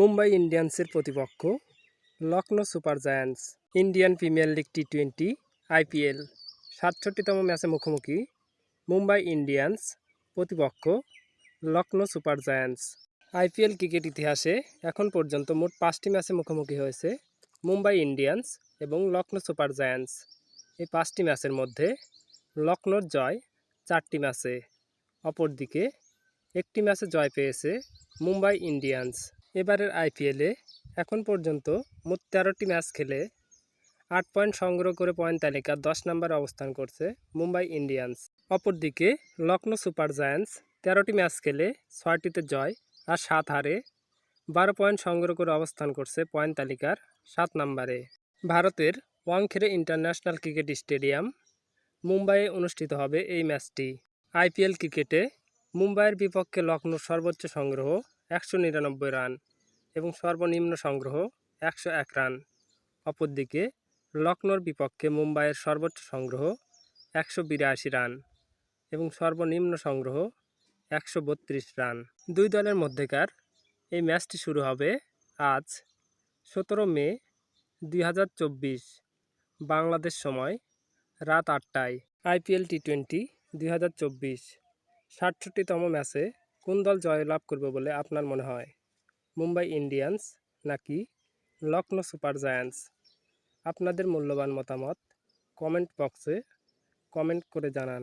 মুম্বাই ইন্ডিয়ান্সের প্রতিপক্ষ Lucknow Super Giants, Indian Premier League T twenty IPL সাতষট্টিতম ম্যাচে মুখোমুখি মুম্বাই ইন্ডিয়ান্স প্রতিপক্ষ Lucknow Super Giants. IPL cricket ইতিহাসে এখন পর্যন্ত মোট পাঁচটি ম্যাচে মুখোমুখি হয়েছে মুম্বাই ইন্ডিয়ান্স এবং লখনৌ সুপার জায়ান্টস। এই পাঁচটি ম্যাচের মধ্যে লখনৌর জয় চারটি ম্যাচে, অপরদিকে একটি ম্যাচে জয় পেয়েছে মুম্বাই ইন্ডিয়ান্স। এবারের আইপিএলে এখন পর্যন্ত মোট তেরোটি ম্যাচ খেলে আট পয়েন্ট সংগ্রহ করে পয়েন্ট তালিকার দশ নম্বরে অবস্থান করছে মুম্বাই ইন্ডিয়ান্স। অপরদিকে লখনৌ সুপার জায়ান্টস তেরোটি ম্যাচ খেলে ছয়টিতে জয় আর সাত হারে বারো পয়েন্ট সংগ্রহ করে অবস্থান করছে পয়েন্ট তালিকার সাত নম্বরে। ভারতের ওয়াংখেড়ে ইন্টারন্যাশনাল ক্রিকেট স্টেডিয়াম মুম্বাইয়ে অনুষ্ঠিত হবে এই ম্যাচটি। আইপিএল ক্রিকেটে মুম্বাইয়ের বিপক্ষে লখনৌর সর্বোচ্চ সংগ্রহ একশো নিরানব্বই রান এবং সর্বনিম্ন সংগ্রহ একশো এক রান। অপরদিকে লখনৌর বিপক্ষে মুম্বাইয়ের সর্বোচ্চ সংগ্রহ একশো বিরাশি রান এবং সর্বনিম্ন সংগ্রহ একশো বত্রিশ রান। দুই দলের মধ্যেকার এই ম্যাচটি শুরু হবে আজ সতেরো মে দুই হাজার চব্বিশ, বাংলাদেশ সময় রাত আটটায়। আইপিএল টি টোয়েন্টি দুই হাজার চব্বিশ, সাতষট্টিতম ম্যাচে কোন দল জয় লাভ করবে বলে আপনার মনে হয়? মুম্বাই ইন্ডিয়ান্স নাকি লখনৌ সুপার জায়ান্টস? আপনাদের মূল্যবান মতামত কমেন্ট বক্সে কমেন্ট করে জানান।